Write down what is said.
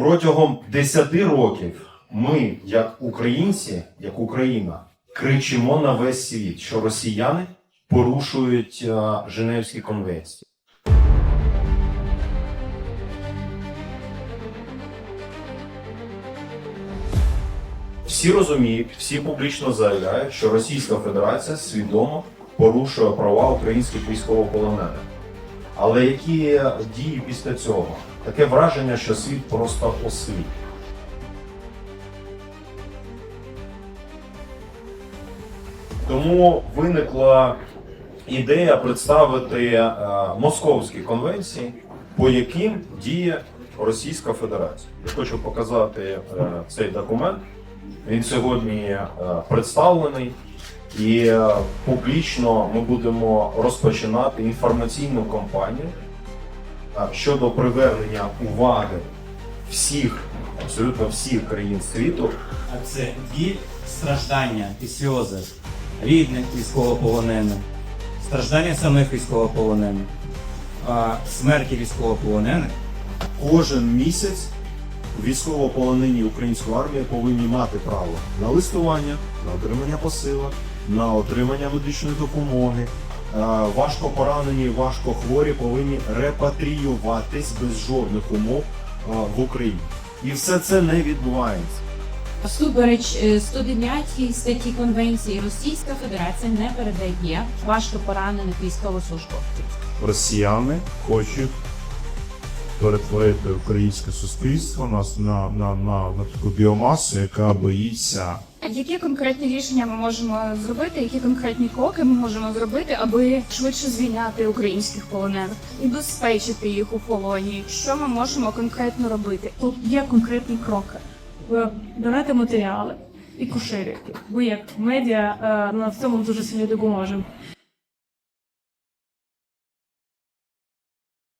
Протягом 10 років ми, як українці, як Україна, кричимо на весь світ, що росіяни порушують е, Женевські конвенції. Всі розуміють, всі публічно заявляють, що Російська Федерація свідомо порушує права українських військовополонених. Але які дії після цього? Таке враження, що світ просто осліп. Тому виникла ідея представити е, московські конвенції, по яким діє Російська Федерація. Я хочу показати е, цей документ. Він сьогодні е, представлений, і публічно ми будемо розпочинати інформаційну кампанію щодо привернення уваги всіх, абсолютно всіх країн світу А це біль, страждання і сльози рідних військовополонених, страждання самих військовополонених, смерті військовополонених Кожен місяць військовополонені української армії повинні мати право на листування, на отримання посилок, на отримання медичної допомоги. Е, Важко поранені, важко хворі повинні репатріюватись без жодних умов е, в Україні. І все це не відбувається. Всупереч е, 109 статті Конвенції Російська Федерація не передає важко поранених військовослужбовців. росіяни хочуть перетворити українське суспільство на, на, на, на, на таку біомасу, яка боїться Які конкретні рішення ми можемо зробити, які конкретні кроки ми можемо зробити, аби швидше звільняти українських полонених і безпечити їх у полоні? Що ми можемо конкретно робити? Тут є конкретні кроки. донати матеріали і поширюйте. бо як медіа е, на цьому дуже сильно допоможемо.